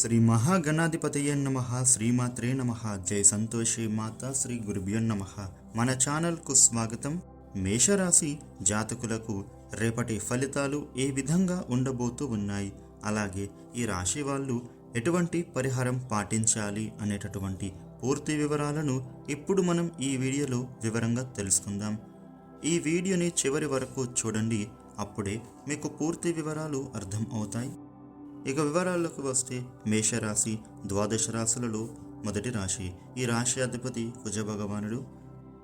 శ్రీ మహాగణాధిపతయ నమ శ్రీమాత్రే నమ. జై సంతోషి మాత శ్రీ గురుభ్యో నమ. మన ఛానల్కు స్వాగతం. మేషరాశి జాతకులకు రేపటి ఫలితాలు ఏ విధంగా ఉండబోతూ ఉన్నాయి? అలాగే ఈ రాశి వాళ్ళు ఎటువంటి పరిహారం పాటించాలి అనేటటువంటి పూర్తి వివరాలను ఇప్పుడు మనం ఈ వీడియోలో వివరంగా తెలుసుకుందాం. ఈ వీడియోని చివరి వరకు చూడండి. అప్పుడే మీకు పూర్తి వివరాలు అర్థం అవుతాయి. ఇక వివరాల్లోకి వస్తే మేషరాశి ద్వాదశ రాశులలో మొదటి రాశి. ఈ రాశి అధిపతి కుజ భగవానుడు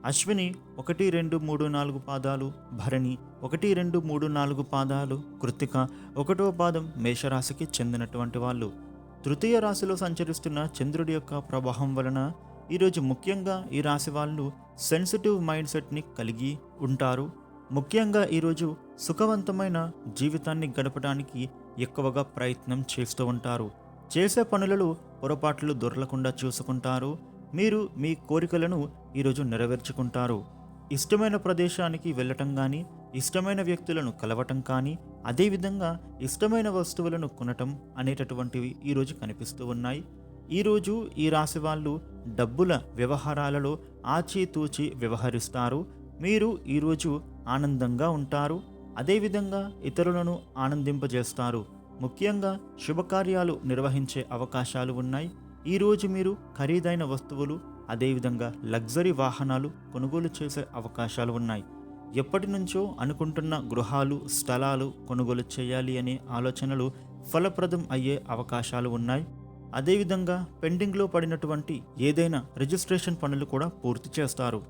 అశ్విని ఒకటి రెండు మూడు నాలుగు పాదాలు భరణి ఒకటి రెండు మూడు నాలుగు పాదాలు కృత్తిక ఒకటో పాదం మేషరాశికి చెందినటువంటి వాళ్ళు. తృతీయ రాశిలో సంచరిస్తున్న చంద్రుడి యొక్క ప్రభావం వలన ఈరోజు ముఖ్యంగా ఈ రాశి వాళ్ళు సెన్సిటివ్ మైండ్ సెట్ని కలిగి ఉంటారు. ముఖ్యంగా ఈరోజు సుఖవంతమైన జీవితాన్ని గడపడానికి ఎక్కువగా ప్రయత్నం చేస్తూ ఉంటారు. చేసే పనులలో పొరపాట్లు దొరలకుండా చూసుకుంటారు. మీరు మీ కోరికలను ఈరోజు నెరవేర్చుకుంటారు. ఇష్టమైన ప్రదేశానికి వెళ్ళటం కానీ ఇష్టమైన వ్యక్తులను కలవటం కానీ అదేవిధంగా ఇష్టమైన వస్తువులను కొనటం అనేటటువంటివి ఈరోజు కనిపిస్తూ ఉన్నాయి. ఈరోజు ఈ రాశి వాళ్ళు డబ్బుల వ్యవహారాలలో ఆచితూచి వ్యవహరిస్తారు. మీరు ఈరోజు ఆనందంగా ఉంటారు. అదేవిధంగా ఇతరులను ఆనందింపజేస్తారు. ముఖ్యంగా శుభకార్యాలు నిర్వహించే అవకాశాలు ఉన్నాయి. ఈరోజు మీరు ఖరీదైన వస్తువులు అదేవిధంగా లగ్జరీ వాహనాలు కొనుగోలు చేసే అవకాశాలు ఉన్నాయి. ఎప్పటి నుంచో అనుకుంటున్న గృహాలు స్థలాలు కొనుగోలు చేయాలి అనే ఆలోచనలు ఫలప్రదం అయ్యే అవకాశాలు ఉన్నాయి. అదేవిధంగా పెండింగ్లో పడినటువంటి ఏదైనా రిజిస్ట్రేషన్ పనులు కూడా పూర్తి చేస్తారు.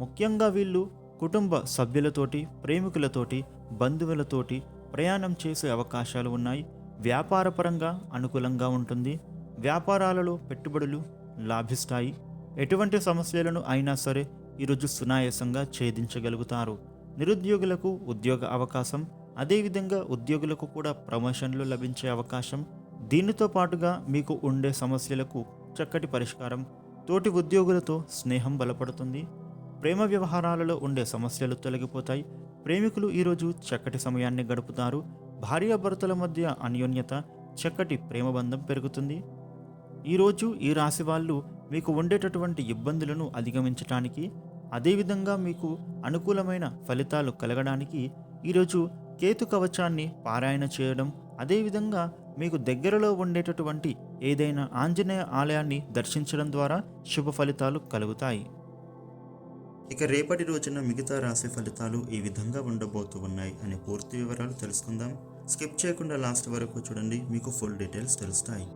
ముఖ్యంగా వీళ్ళు కుటుంబ సభ్యులతోటి ప్రేమికులతోటి బంధువులతోటి ప్రయాణం చేసే అవకాశాలు ఉన్నాయి. వ్యాపారపరంగా అనుకూలంగా ఉంటుంది. వ్యాపారాలలో పెట్టుబడులు లాభిస్తాయి. ఎటువంటి సమస్యలను అయినా సరే ఈరోజు సునాయాసంగా ఛేదించగలుగుతారు. నిరుద్యోగులకు ఉద్యోగ అవకాశం అదేవిధంగా ఉద్యోగులకు కూడా ప్రమోషన్లు లభించే అవకాశం. దీనితో పాటుగా మీకు ఉండే సమస్యలకు చక్కటి పరిష్కారం తోటి ఉద్యోగులతో స్నేహం బలపడుతుంది. ప్రేమ వ్యవహారాలలో ఉండే సమస్యలు తొలగిపోతాయి. ప్రేమికులు ఈరోజు చక్కటి సమయాన్ని గడుపుతారు. భార్యాభర్తల మధ్య అన్యోన్యత చక్కటి ప్రేమబంధం పెరుగుతుంది. ఈరోజు ఈ రాశి వాళ్ళు మీకు ఉండేటటువంటి ఇబ్బందులను అధిగమించటానికి అదేవిధంగా మీకు అనుకూలమైన ఫలితాలు కలగడానికి ఈరోజు కేతు కవచాన్ని పారాయణ చేయడం అదేవిధంగా మీకు దగ్గరలో ఉండేటటువంటి ఏదైనా ఆంజనేయ ఆలయాన్ని దర్శించడం ద్వారా శుభ ఫలితాలు కలుగుతాయి. ఇక రేపటి రోజున మిగతా రాశి ఫలితాలు ఈ విధంగా ఉండబోతూ ఉన్నాయి అనే పూర్తి వివరాలు తెలుసుకుందాం. స్కిప్ చేయకుండా లాస్ట్ వరకు చూడండి మీకు ఫుల్ డీటెయిల్స్ తెలుస్తాయి.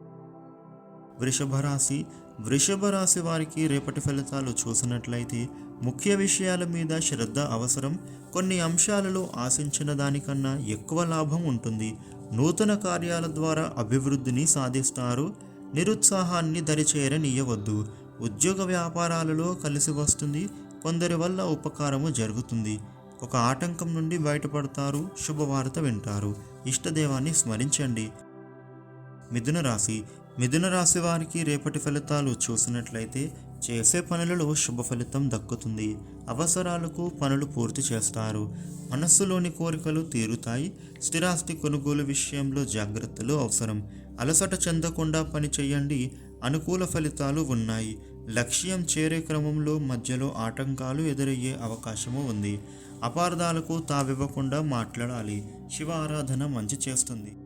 వృషభ రాశి. వృషభ రాశి వారికి రేపటి ఫలితాలు చూసినట్లయితే ముఖ్య విషయాల మీద శ్రద్ధ అవసరం. కొన్ని అంశాలలో ఆశించిన దానికన్నా ఎక్కువ లాభం ఉంటుంది. నూతన కార్యాల ద్వారా అభివృద్ధిని సాధిస్తారు. నిరుత్సాహాన్ని దరిచేరనీయవద్దు. ఉద్యోగ వ్యాపారాలలో కలిసి వస్తుంది. కొందరి వల్ల ఉపకారము జరుగుతుంది. ఒక ఆటంకం నుండి బయటపడతారు శుభవార్త వింటారు. ఇష్టదేవాన్ని స్మరించండి. మిథున రాశి. మిథున రాశి వారికి రేపటి ఫలితాలు చూసినట్లయితే చేసే పనులలో శుభ ఫలితం దక్కుతుంది. అవసరాలకు పనులు పూర్తి చేస్తారు. మనస్సులోని కోరికలు తీరుతాయి. స్థిరాస్తి కొనుగోలు విషయంలో జాగ్రత్తలు అవసరం. అలసట చెందకుండా పని చేయండి. అనుకూల ఫలితాలు ఉన్నాయి. లక్ష్యం చేరే క్రమంలో మధ్యలో ఆటంకాలు ఎదురయ్యే అవకాశము ఉంది. అపార్థాలకు తావివ్వకుండా మాట్లాడాలి. శివ ఆరాధన మంచి చేస్తుంది.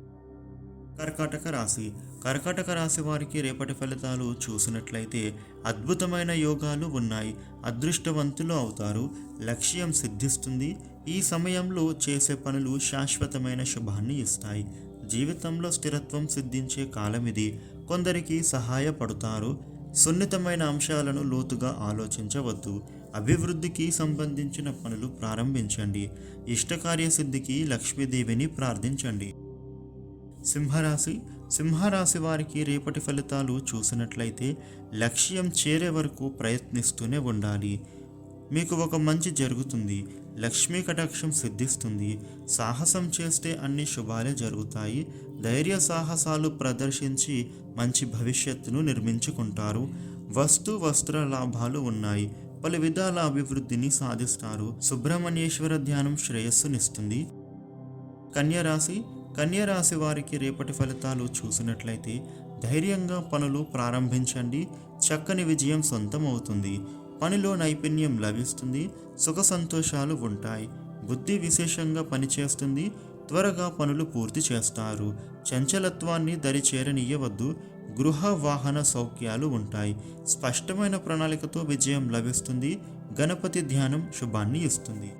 కర్కాటక రాశి. కర్కాటక రాశి వారికి రేపటి ఫలితాలు చూసినట్లయితే అద్భుతమైన యోగాలు ఉన్నాయి. అదృష్టవంతులు అవుతారు. లక్ష్యం సిద్ధిస్తుంది. ఈ సమయంలో చేసే పనులు శాశ్వతమైన శుభాన్ని ఇస్తాయి. జీవితంలో స్థిరత్వం సిద్ధించే కాలం ఇది కొందరికి సహాయపడతారు. సున్నితమైన అంశాలను లోతుగా ఆలోచించవద్దు. అభివృద్ధికి సంబంధించిన పనులు ప్రారంభించండి. ఇష్టకార్యసిద్ధికి లక్ష్మీదేవిని ప్రార్థించండి. సింహరాశి. సింహరాశి వారికి రేపటి ఫలితాలు చూసినట్లయితే లక్ష్యం చేరే వరకు ప్రయత్నిస్తూనే ఉండాలి. మీకు ఒక మంచి జరుగుతుంది. లక్ష్మీ కటాక్షం సిద్ధిస్తుంది. సాహసం చేస్తే అన్ని శుభాలే జరుగుతాయి. ధైర్య సాహసాలు ప్రదర్శించి మంచి భవిష్యత్తును నిర్మించుకుంటారు. వస్తు వస్త్ర లాభాలు ఉన్నాయి. పలు విధాల అభివృద్ధిని సాధిస్తారు. సుబ్రహ్మణ్యేశ్వర ధ్యానం శ్రేయస్సునిస్తుంది కన్యరాశి కన్యరాశి వారికి రేపటి ఫలితాలు చూసినట్లయితే ధైర్యంగా పనులు ప్రారంభించండి. చక్కని విజయం సొంతం అవుతుంది పనిలో నైపుణ్యం లభిస్తుంది సుఖ సంతోషాలు ఉంటాయి. బుద్ధి విశేషంగా పనిచేస్తుంది త్వరగా పనులు పూర్తి చేస్తారు. చంచలత్వాన్ని దరి చేరనీయవద్దు గృహ వాహన సౌఖ్యాలు ఉంటాయి. స్పష్టమైన ప్రణాళికతో విజయం లభిస్తుంది గణపతి ధ్యానం శుభాన్ని ఇస్తుంది.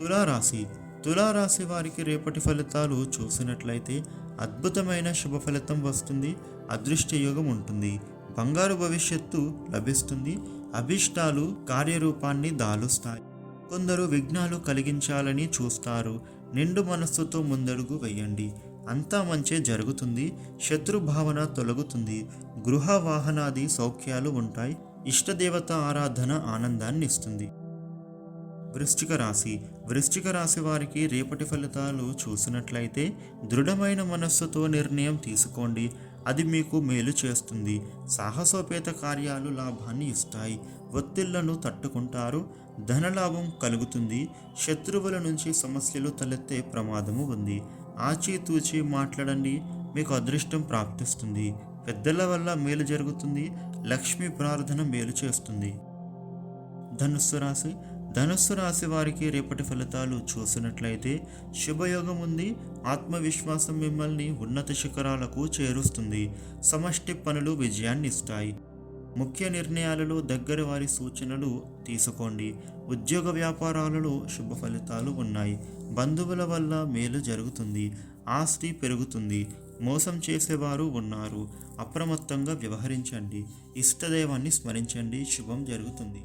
తులారాశి. తులారాశి వారికి రేపటి ఫలితాలు చూసినట్లయితే అద్భుతమైన శుభ ఫలితం వస్తుంది అదృష్టయోగం ఉంటుంది. బంగారు భవిష్యత్తు లభిస్తుంది అభిష్టాలు కార్యరూపాన్ని దాలుస్తాయి. కొందరు విఘ్నాలు కలిగించాలని చూస్తారు. నిండు మనస్సుతో ముందడుగు వేయండి. అంతా మంచే జరుగుతుంది. శత్రు భావన తొలగుతుంది. గృహ వాహనాది సౌఖ్యాలు ఉంటాయి. ఇష్టదేవత ఆరాధన ఆనందాన్ని ఇస్తుంది. వృశ్చిక రాశి. వృశ్చిక రాశి వారికి రేపటి ఫలితాలు చూసినట్లయితే దృఢమైన మనస్సుతో నిర్ణయం తీసుకోండి. అది మీకు మేలు చేస్తుంది. సాహసోపేత కార్యాలు లాభాన్ని ఇస్తాయి. ఒత్తిళ్ళను తట్టుకుంటారు. ధనలాభం కలుగుతుంది. శత్రువుల నుంచి సమస్యలు తలెత్తే ప్రమాదము ఉంది. ఆచితూచి మాట్లాడండి. మీకు అదృష్టం ప్రాప్తిస్తుంది. పెద్దల వల్ల మేలు జరుగుతుంది. లక్ష్మీ ప్రార్థన మేలు చేస్తుంది. ధనుస్సు రాశి ధనుస్సు రాశి వారికి రేపటి ఫలితాలు చూసినట్లయితే శుభయోగం ఉంది. ఆత్మవిశ్వాసం మిమ్మల్ని ఉన్నత శిఖరాలకు చేరుస్తుంది. సమష్టి పనులు విజయాన్ని ఇస్తాయి. ముఖ్య నిర్ణయాలలో దగ్గర వారి సూచనలు తీసుకోండి. ఉద్యోగ వ్యాపారాలలో శుభ ఫలితాలు ఉన్నాయి. బంధువుల వల్ల మేలు జరుగుతుంది. ఆస్తి పెరుగుతుంది. మోసం చేసేవారు ఉన్నారు. అప్రమత్తంగా వ్యవహరించండి. ఇష్టదైవాన్ని స్మరించండి. శుభం జరుగుతుంది.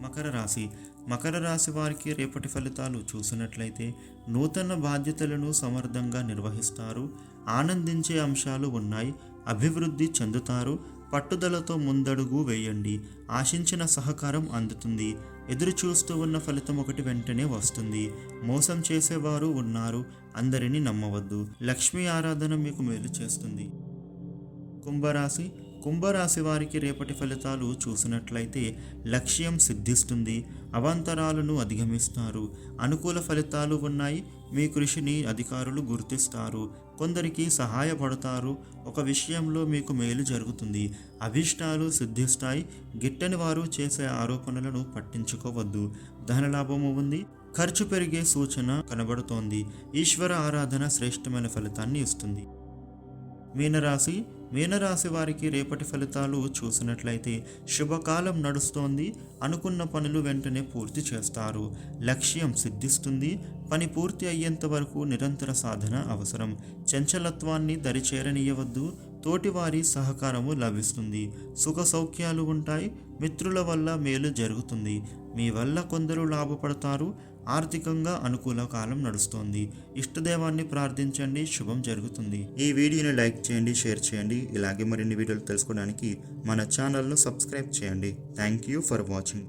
మకర రాశి. మకర రాశి వారికి రేపటి ఫలితాలు చూసినట్లయితే నూతన బాధ్యతలను సమర్థంగా నిర్వహిస్తారు. ఆనందించే అంశాలు ఉన్నాయి. అభివృద్ధి చెందుతారు. పట్టుదలతో ముందడుగు వేయండి. ఆశించిన సహకారం అందుతుంది. ఎదురు చూస్తూ ఉన్న ఫలితం ఒకటి వెంటనే వస్తుంది. మోసం చేసేవారు ఉన్నారు. అందరినీ నమ్మవద్దు. లక్ష్మీ ఆరాధన మీకు మేలు చేస్తుంది. కుంభరాశి. కుంభరాశి వారికి రేపటి ఫలితాలు చూసినట్లయితే లక్ష్యం సిద్ధిస్తుంది అవాంతరాలను అధిగమిస్తారు. అనుకూల ఫలితాలు ఉన్నాయి. మీ కృషిని అధికారులు గుర్తిస్తారు. కొందరికి సహాయపడతారు. ఒక విషయంలో మీకు మేలు జరుగుతుంది. అభిష్టాలు సిద్ధిస్తాయి. గిట్టని వారు చేసే ఆరోపణలను పట్టించుకోవద్దు. ధనలాభము ఉంది. ఖర్చు పెరిగే సూచన కనబడుతోంది. ఈశ్వర ఆరాధన శ్రేష్టమైన ఫలితాన్ని ఇస్తుంది. మీనరాశి మీనరాశి వారికి రేపటి ఫలితాలు చూసినట్లయితే శుభకాలం నడుస్తోంది. అనుకున్న పనులు వెంటనే పూర్తి చేస్తారు. లక్ష్యం సిద్ధిస్తుంది. పని పూర్తి అయ్యేంత వరకు నిరంతర సాధన అవసరం. చంచలత్వాన్ని దరిచేరనీయవద్దు. తోటివారి సహకారము లభిస్తుంది. సుఖ సౌఖ్యాలు ఉంటాయి. మిత్రుల వల్ల మేలు జరుగుతుంది. మీ వల్ల కొందరు లాభపడతారు. ఆర్థికంగా అనుకూల కాలం నడుస్తోంది. ఇష్టదేవాన్ని ప్రార్థించండి. శుభం జరుగుతుంది. ఈ వీడియోని లైక్ చేయండి షేర్ చేయండి. ఇలాగే మరిన్ని వీడియోలు తెలుసుకోవడానికి మన ఛానల్ను సబ్స్క్రైబ్ చేయండి. Thank you for watching.